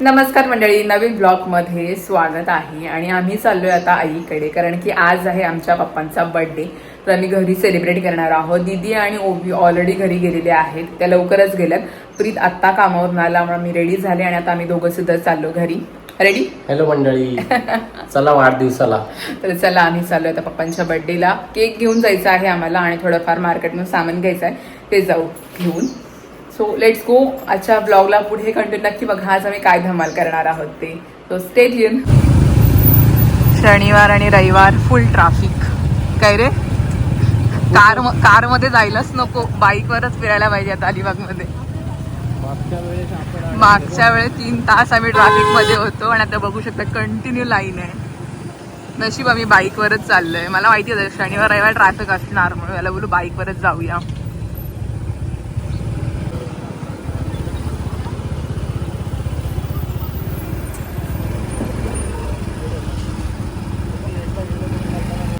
नमस्कार मंडळी नवीन ब्लॉगमध्ये स्वागत आहे आणि आम्ही चाललोय आता आईकडे कारण की आज आहे आमच्या पप्पांचा बर्थडे तर आम्ही घरी सेलिब्रेट करणार आहोत. दीदी आणि ओबी ऑलरेडी घरी गेलेले आहेत. त्या लवकरच गेल्यात. प्रीत आत्ता कामावरून आला म्हणून मी रेडी झाले आणि आता आम्ही दोघं सुद्धा चाललो घरी. रेडी हॅलो मंडळी. चला वाढदिवसाला. तर चला आम्ही चाललो आता पप्पांच्या बर्थडेला केक घेऊन जायचा आहे आम्हाला आणि थोडंफार मार्केटमधून सामान घ्यायचं आहे. ते जाऊ घेऊन. सो लेट्स गो आजच्या ब्लॉगला पुढे कंटिन्यू नक्की बघा आज आम्ही काय धमाल करणार आहोत ते. सो स्टेट येऊन शनिवार आणि रविवार फुल ट्राफिक काय रे? कार कारमध्ये जायलाच नको. बाईकवरच फिरायला पाहिजे आता अलिबागमध्ये मागच्या वेळेस तीन तास आम्ही ट्रॅफिकमध्ये होतो आणि आता बघू शकता कंटिन्यू लाईन आहे. नशीब आम्ही बाईकवरच चाललोय. मला माहिती होतं शनिवार रविवार ट्रॅफिक असणार म्हणून. याला बोलू बाईकवरच जाऊया.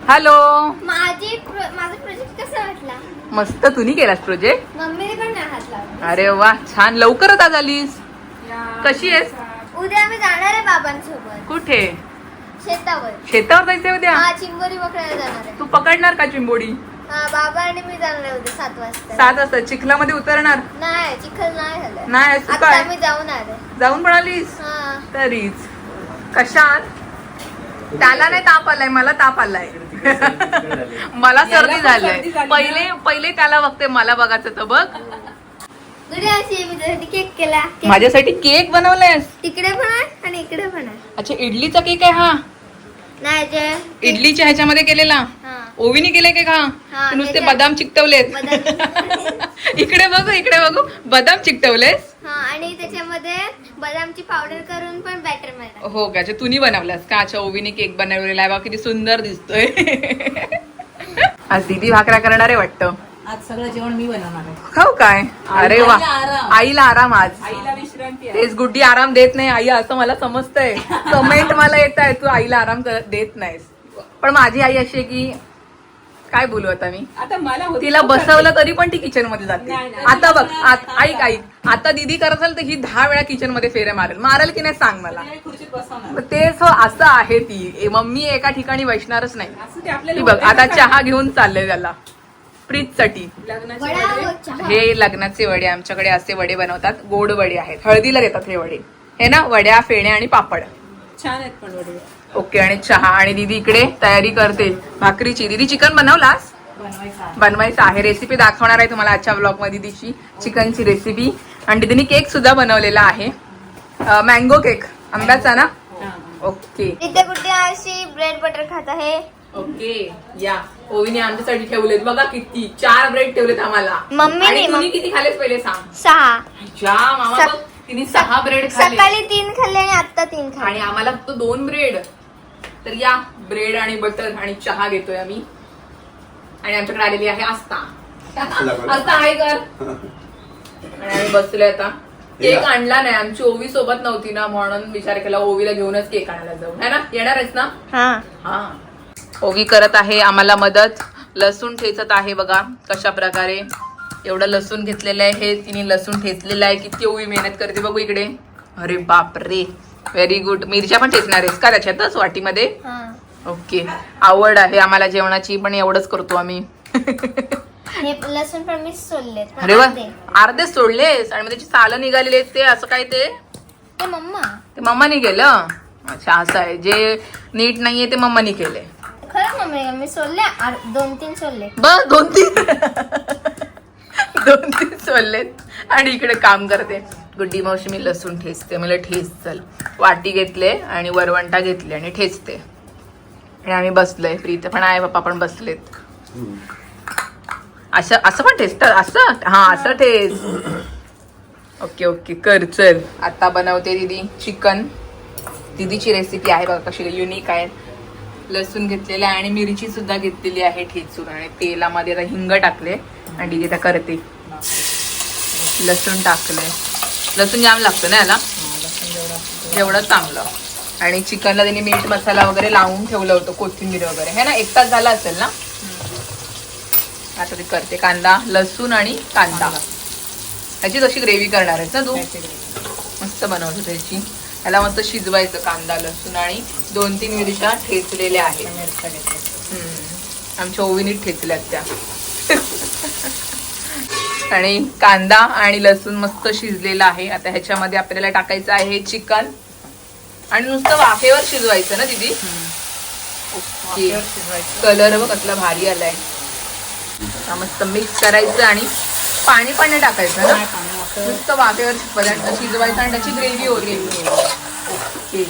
हॅलो. माझी माझा प्रोजेक्ट कसा वाटला? मस्त तुम्ही केलास प्रोजेक्ट मम्मीने पण नाही हात लावला. अरे वा छान. लवकरच आज आलीस. कशी आहेस? उद्या आम्ही जाणार आहे बाबांसोबत. कुठे? शेतावर. शेतावर जायचंय उद्या? हा चिंबोरी पकडायला जाणार आहे. तू पकडणार का चिंबोडी हा बाबा आणि मी जाणार आहे उद्या सात वाजता. सात वाजता. चिखलामध्ये उतरणार? नाही चिखल नाही झालं. नाही तू आता काय? आम्ही जाऊन आलो जाऊन म्हणालीस हा. तरीच. कशात? त्याला नाही ताप आलाय मला ताप आलाय. मला सर्दी झालंय पहिले पहिले त्याला बघते मला बघायचं तर बघ. केक केला. माझ्यासाठी केक बनवलायस? तिकडे पण आहे आणि इकडे पण आहे अच्छा इडलीचा केक आहे हा. नाही जे इडलीच्या ह्याच्यामध्ये केलेला. हा. ओवीने केले का हा, का नुसते बदाम चिकटवलेत. बदाम इकडे बघू इकडे बघू. बदाम चिकटवलेस? बदामची पावडर करून पण बॅटर मिळतात हो का? अच्छा तुम्ही बनवलास का? अच्छा ओवीने केक बनवलेला आहे. बा किती सुंदर दिसतोय. आज दीदी भाकरा करणार आहे वाटतं. आज सगळं जेवण मी बनवणार आहे. खाऊ काय? अरे वा. आईला आराम. आईला आराम आज. आईला विश्रांती आहे. तेच गुड्डी आराम देत नाही. आई असं मला समजतंय. कमेंट मला येत आहे तू आईला आराम कर- देत नाहीस. पण माझी आई अशी आहे की काय बोलू आता मी? आता मला होती तिला बसवलं तरी पण ती किचनमध्ये जाते. नाही, नाही. आता बघ आत- ऐक ऐक. आता दीदी करत असेल तर ही दहा वेळा किचनमध्ये फेऱ्या मारेल. मारेल की नाही सांग मला. तिला खुर्चीत बसवणार. मग तेच हो, असं आहे ती. ए, मम्मी एका ठिकाणी बसणारच नाही. असं ते आपल्याला ती बघ होतंय आता ना चहा घेऊन चाललंय त्याला. लग्नाचे वडा चहा. हे लग्नाचे वडे आमच्याकडे असे वडे बनवतात. गोड वडे आहेत. हळदीला देतात हे वडे. हे ना वड्या फेणे आणि पापड. छान आहेत पण वडे. ओके आणि चहा आणि दीदी इकडे तयारी करते. भाकरीची. दीदी चिकन बनवलास? बनवायचं आहे. रेसिपी दाखवणार आहे तुम्हाला आजच्या ब्लॉगमध्ये दीदीची चिकनची रेसिपी आणि दीदीने केक सुद्धा बनवलेला आहे. मँगो केक आंब्याचा ना? हा. ओके. इथे कुठे अशी ब्रेड बटर खात आहे? ओके या. ओवीने आमच्यासाठी ठेवलेत. बघा किती. चार ब्रेड ठेवलेत आम्हाला. मम्मीने, आणि तुम्ही मम- किती खालेस पहिले सांग. सहा. मामा तिने सहा ब्रेड खाल्ले सकाळी तीन खाल्ले आणि आता तीन आणि खाल्ले आम्हाला फक्त दोन ब्रेड तर या ब्रेड आणि बटर आणि चहा घेतोय आम्ही. आणि आमच्याकडे आलेली आहे आस्ता आस्ता आहे कर आणि आम्ही बसलोय आता. केक आणला नाही. आमची ओवी सोबत नव्हती ना म्हणून विचार केला ओवीला घेऊनच केक आणायला जाऊ. है ना? येणार आहेस ना? हा. हा. ओवी करत आहे आम्हाला मदत. लसूण ठेचत आहे बघा कशा प्रकारे. एवढं लसूण घेतलेलं आहे. हे तिने लसूण ठेचलेलं आहे. किती ओवी मेहनत करते बघू इकडे. अरे बाप रे व्हेरी गुड मिरच्या पण ठेचणार आहेस का त्याच्यातच वाटीमध्ये? ओके आवड आहे आम्हाला जेवणाची पण एवढंच करतो आम्ही. हे लसूण पण मी सोलले अरे वा. अर्धे सोडलेस आणि मग त्याची सालं निघालेली आहेत ते असं काय ते? ते मम्मा. ते मम्मानी केलं? अच्छा असं आहे. जे नीट नाहीये ते मम्मानी केलंय. खरं मम्मी मी आर- दोन तीन सोलले. बस दोन तीन दोन ते सोडलेत आणि इकडे काम करते. गुड्डी मावशी मी लसूण ठेचते. मला ठेच चल. वाटी घेतले आणि वरवंटा घेतले आणि ठेचते. आणि आम्ही बसलोय. प्रीत पण आहे पप्पा पण बसलेत. असं असं पण ठेचतात असं? हा असं ठेच. Okay okay. कर चल. आता बनवते दीदी चिकन. दीदीची रेसिपी आहे बघा कशी युनिक आहे. लसूण घेतलेलं आहे आणि मिरची सुद्धा घेतलेली आहे ठेचून. आणि तेलामध्ये आता हिंग टाकले. आणि दीदी आता करते. लसूण टाकलंय. लसूण जाम लागतं ना याला? जेवढं चांगलं. आणि चिकनला त्यांनी मीठ मसाला वगैरे लावून ठेवलं होतं कोथिंबीर वगैरे. हे ना एक तास झाला असेल ना? आता ते करते. कांदा लसूण आणि कांदा. ह्याची तशी ग्रेव्ही करणार आहेस ना तू. मस्त बनवतो त्याची. ह्याला मस्त शिजवायचं कांदा लसूण आणि दोन तीन मिरच्या ठेचलेल्या आहेत. आमच्या ओवीनीत ठेचल्यात त्या. आणि कांदा आणि लसूण मस्त शिजलेला आहे. आता ह्याच्यामध्ये आपल्याला टाकायचं आहे चिकन. आणि नुसतं वाफेवर शिजवायचं ना दीदी? ओके. कलर बघ कसला भारी आलाय. मस्त मिक्स करायचं आणि पाणी पण टाकायचं ना? नुसतं वाफेवर शिजवायचं शिजवायचं आणि त्याची ग्रेव्ही होते. ओके.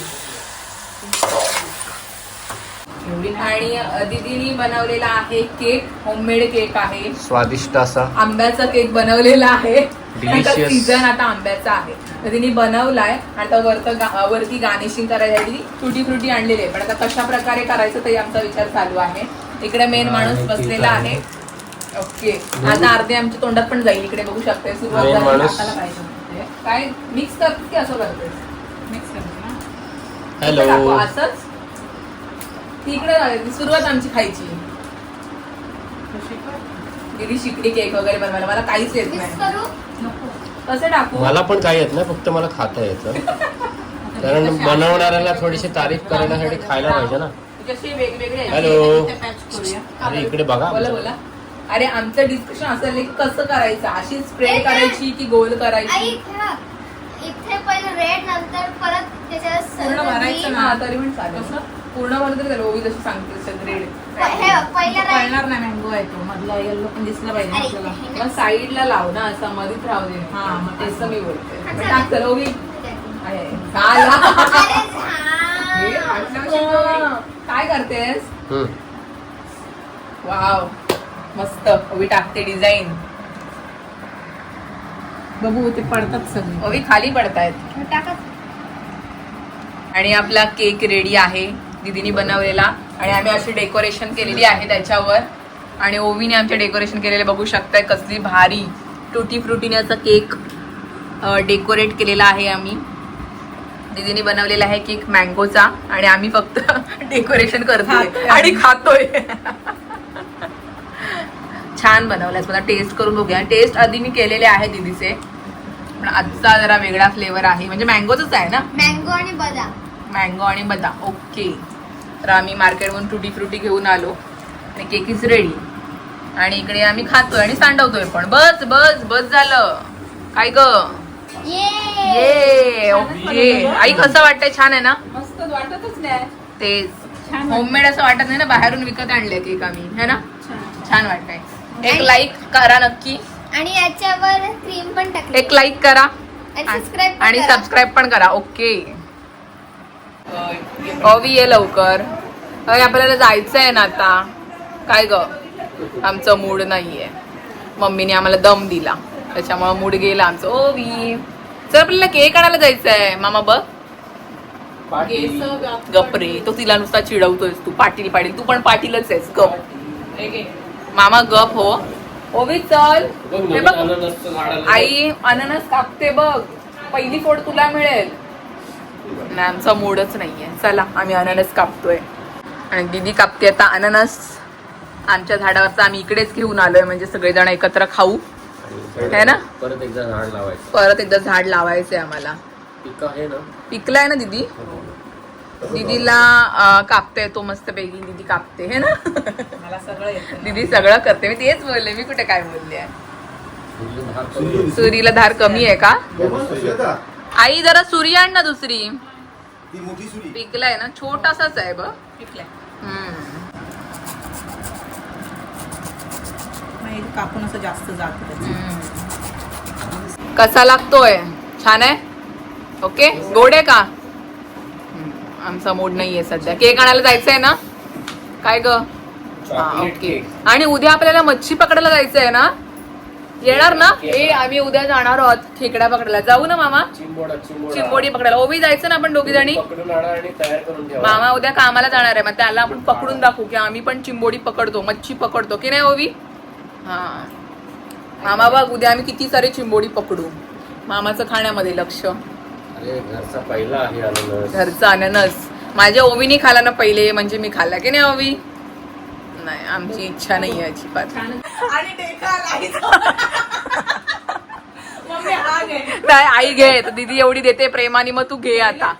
आणि दीदीनी बनवलेला आहे केक होममेड केक आहे. स्वादिष्ट असा. आंब्याचा केक बनवलेला आहे. सीझन आता आंब्याचा आहे. तर तिने बनवलाय. आता वरत गा- वरती गार्निशिंग करायसाठी तुटी फ्रुटी आणलेली आहे. पण आता कशा प्रकारे करायचं ते आमचा विचार चालू आहे. इकडे मेन माणूस आणि बसलेला आहे. ओके. आता अर्धे आमच्या तोंडात पण जाईल. इकडे बघू शकते. सुरुवात पाहिजे. काय मिक्स करते की असं करते मिक्स करते ना? हॅलो असंच? ती इकडे झाली, सुरुवात आमची खायची. दीदी शिकली केक वगैरे बनवायला मला काहीच येत नाही. करू? नको. कसं टाकू? मला पण काही येत नाही फक्त मला खाता येतं. कारण बनवणाऱ्याला थोडीशी तारीफ करण्यासाठी खायला पाहिजे ना. हॅलो. अरे इकडे बघा. बोला बोला. अरे आमचं डिस्कशन असं आहे की कसं करायचं. अशी स्प्रेड करायची की गोल करायची? इथे इथे पहिले रेड नंतर परत तरी पण चालेल. कसं? पूर्ण बनवलं तरी चालेल ओवी जशी सांगते हे रेड कळणार नाही मँगो आहे तो. मधला येल्लो पण दिसला पाहिजे आपल्याला. हे मग साईडला लाव ना असं मध्येच राहू दे. हा, मग तेच मी बोलते. हा. टाक ओवी. हे. काय करतेस. वाव. मस्त. ओवी टाकते डिझाईन बघू ते पडतात सगळे. ओवी खाली पडतायत. टाकत आणि आपला केक रेडी आहे. दीदीनी बनवलेला. आणि आम्ही अशी डेकोरेशन केलेली आहे त्याच्यावर. आणि ओवीने आमचे डेकोरेशन केलेले बघू शकताय कसली भारी टुटी फ्रुटीने असा केक डेकोरेट केलेला आहे आम्ही. दीदीने बनवलेला आहे केक मँगोचा आणि आम्ही फक्त डेकोरेशन करतोय खातोय. आणि खातोय. छान बनवलाय मला टेस्ट करून बघूया. टेस्ट आधी मी केलेले आहे दीदीचे. पण आजचा जरा वेगळा फ्लेवर आहे. म्हणजे मँगोच आहे ना? मँगो आणि बदाम. मँगो आणि बदाम. ओके. तर आम्ही मार्केटमधून टुटी फ्रुटी घेऊन आलो. आणि केक इज रेडी आणि इकडे आम्ही खातोय आणि सांडवतोय पण. बस बस बस झालं. काय ग? ये ये ओके आई कसं वाटतंय? छान आहे ना? मस्त वाटतच नाही. तेच. होममेड असं वाटत नाही ना? बाहेरून विकत आणले केक आम्ही. है ना? छान. छान वाटतंय. एक लाईक करा नक्की. आणि याच्यावर क्रीम पण टाकली. एक लाईक करा. आणि सबस्क्राईब आणि सबस्क्राईब पण करा. ओके ओवी ये लवकर. अरे आपल्याला जायचं आहे ना आता. काय ग? आमचं मूड नाहीये. मम्मीने आम्हाला दम दिला. त्याच्यामुळे मूड गेला आमचं. ओवी चल आपल्याला केक आणायला जायचं आहे मामा बघ. गपरे तो तिला नुसता चिडवतोयस तू. पाटील पाटील. तू पण पाटीलच आहेस. गप. मामा गप हो. ओवी चल. हे बघ. आई अननस कापते बघ. पहिली फोड तुला मिळेल. नाही आमचा मूडच नाहीये. चला आम्ही अननस कापतोय. आणि दीदी कापते आता अननस. आमच्या झाडावरचा आम्ही इकडेच घेऊन आलोय म्हणजे सगळेजण एकत्र खाऊ. है ना? परत एकदा झाड लावायचं. परत एकदा झाड लावायचंय आम्हाला. पिक आहे ना? पिकलाय ना दीदी? दीदीला अं, कापता येतो मस्त पैकी दीदी कापते हे ना? मला सगळं येतं. दीदी सगळं करते. मी तेच बोलले मी कुठे काय बोलले? कमी. सुरीला धार कमी आहे का? आई जरा सुरी आण ना दुसरी. ती मोठी सुरी. पिकलाय ना छोटासाच आहे बघ. पिकलंय. हम्म. मग कापून असं जास्त जात. कसा लागतोय? छान आहे? ओके? गोड आहे का. आमचा मूड नाहीये सध्या. केक आणायला जायचंय ना? काय ग? ओके. आणि उद्या आपल्याला मच्छी पकडायला जायचंय ना? येणार ना? ए आम्ही उद्या जाणार आहोत खेकडा पकडायला. जाऊ ना मामा? चिंबोडा पकडायला. ओवी जायचं ना आपण दोघी जणी? मामा उद्या कामाला जाणार आहे मग त्याला आपण पकडून दाखवू की आम्ही पण चिंबोडी पकडतो मच्छी पकडतो. की नाही ओवी हा. मामा बघ उद्या आम्ही किती सारे चिंबोडी पकडू. मामाचं खाण्यामध्ये लक्ष. घरचा पहिला घरचा अननस. माझ्या ओवीनी खाला ना पहिले म्हणजे मी खाल्ला. की नाही ओवी नाही. आमची इच्छा नाही आहे. अजिबात. नाही आई घे. तर दीदी एवढी देते प्रेमाने मग तू घे आता.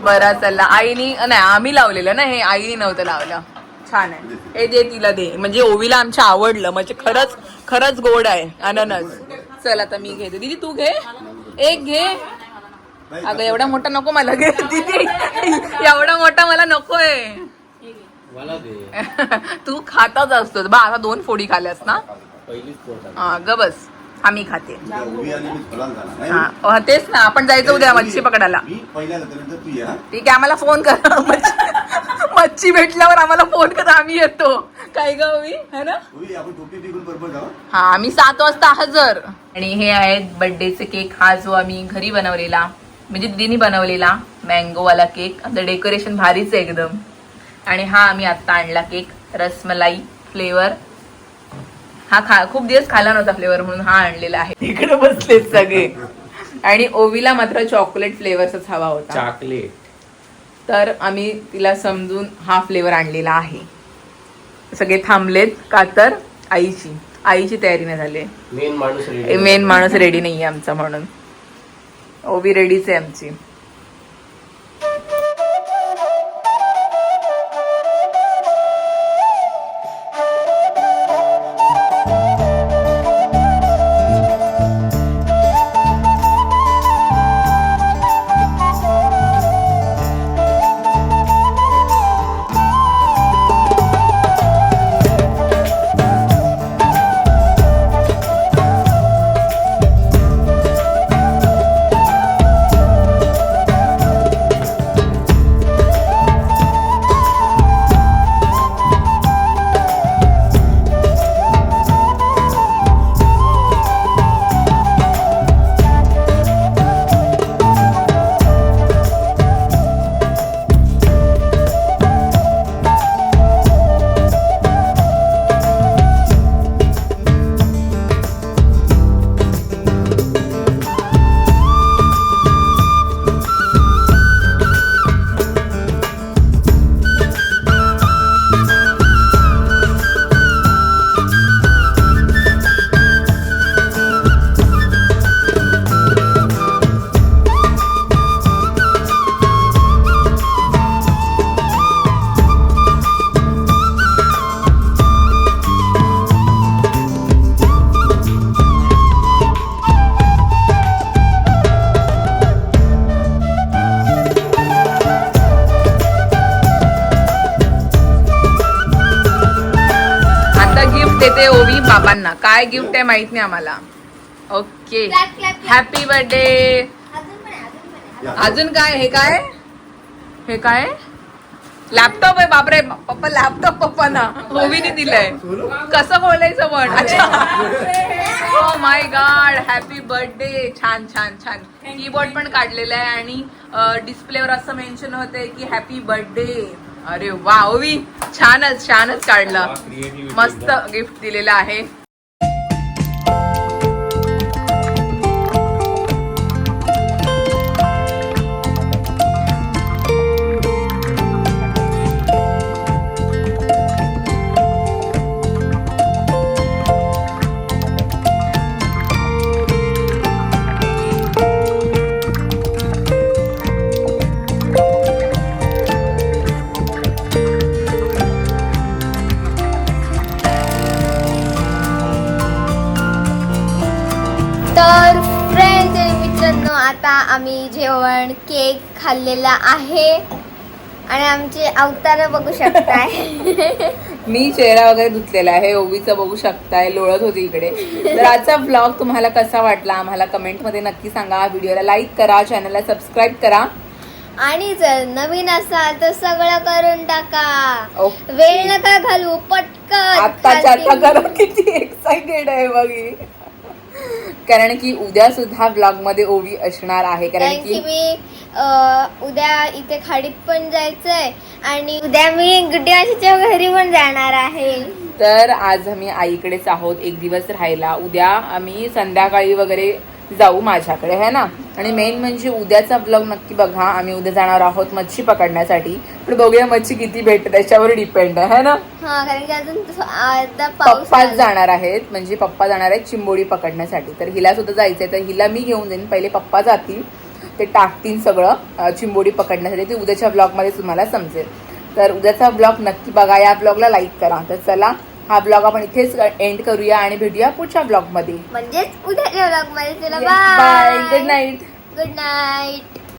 बरा चला. आईनी नाही आम्ही लावलेलं ना हे. आईनी नव्हतं लावलं. छान आहे. हे दे तिला दे. म्हणजे ओवीला आमच्या आवडलं. म्हणजे खरंच खरंच गोड आहे. अननस. चल आता मी घेते. दीदी तू घे. एक घे. अगं एवढा मोठा नको मला घे दीदी. एवढा मोठा मला नकोय. तू खाताच असतो बा आता दोन फोडी खाल्यास ना. हा ग बस. आम्ही खाते. हा तेच ना. आपण जायचं उद्या मच्छी पकडायला. मी पहिल्या नंतर तू या ठीक आहे आम्हाला फोन करा. मच्छी भेटल्यावर आम्हाला फोन करा आम्ही येतो. काय ग है ना? हा? आम्ही सात वाजता हजर. आणि हे आहेत बर्थडेचे केक हा जो आम्ही घरी बनवलेला. म्हणजे दीदीनी बनवलेला मँगोवाला केक. आमचं डेकोरेशन भारीच आहे एकदम. आणि हा आम्ही आत्ता आणला केक. रसमलाई फ्लेवर. हा खा खूप दिवस खाला नव्हता फ्लेवर म्हणून हा आणलेला आहे. इकडे बसलेत सगळे. आणि ओवीला मात्र चॉकलेट फ्लेवरचाच हवा होता. चॉकलेट. तर आम्ही तिला समजून हा फ्लेवर आणलेला आहे. सगळे थांबलेत का तर आईची. आईची तयारी नाही झाली. मेन माणूस रेडी मेन माणूस रेडी नाहीये आमचा म्हणून. ओवी रेडीच आहे आमची. गिफ्ट देते ओवी बाबांना. काय गिफ्ट आहे माहीत नाही आम्हाला. ओके. हॅपी बर्थडे अजून पण आहे, अजून पण आहे. या. अजून काय हे काय? हे काय? लॅपटॉप आहे बापरे पप्पा लॅपटॉप पप्पाना. ओवीने दिलंय. कसं बोलायचं पण अच्छा. माय गॉड हॅपी बर्थडे छान छान छान. कीबोर्ड पण काढलेला आहे आणि डिस्प्लेवर असं मेन्शन होतंय की हॅपी बर्थडे अरे वा ओवी छानच छानच काढलं. मस्त गिफ्ट दिलेलं आहे. आम्ही जेवण केक खाल्लेला आहे आणि आमचे अवतार बघू शकताय मी चेहरा वगैरे धुतलेला आहे ओवीचं बघू शकताय लोळत होती इकडे तर आजचा ब्लॉग तुम्हाला कसा वाटला आम्हाला कमेंटमध्ये नक्की सांगा व्हिडिओला लाईक करा चॅनलला सबस्क्राईब करा आणि जर नवीन असाल तर सगळं करून टाका. वेळ नका घालू पटकन आत्ताच्या आता खाली. करा किती एक्साइटेड आहे बघ. कारण की उद्या सुद्धा ब्लॉगमध्ये ओवी असणार आहे. कारण की मी उद्या इथे खाडीत पण जायचंय आणि उद्या मी गुड्डी मावशीच्या घरी पण जाणार आहे. तर आज आम्ही आईकडेच आहोत. एक दिवस राहायला उद्या आम्ही संध्याकाळी वगैरे जाऊ माझ्याकडे है ना? आणि मेन म्हणजे उद्याचा ब्लॉग नक्की बघा. आम्ही उद्या जाणार आहोत मच्छी पकडण्यासाठी. पण बघूया मच्छी किती भेटते त्याच्यावर डिपेंड आहे है ना? हा पप्पाच आला. जाणार आहेत. म्हणजे पप्पा जाणार आहेत चिंबोडी पकडण्यासाठी. तर हिला सुद्धा जायचंय तर हिला मी घेऊन जाईन. पहिले पप्पा जातील ते टाकतील सगळं चिंबोडी पकडण्यासाठी. ते उद्याच्या ब्लॉगमध्ये तुम्हाला समजेल. तर उद्याचा ब्लॉग नक्की बघा. या ब्लॉगला लाईक करा. तर चला हा ब्लॉग आपण इथेच एंड करूया आणि भेटूया पुढच्या ब्लॉगमध्ये म्हणजेच उद्याच्या ब्लॉगमध्ये. Bye good night good night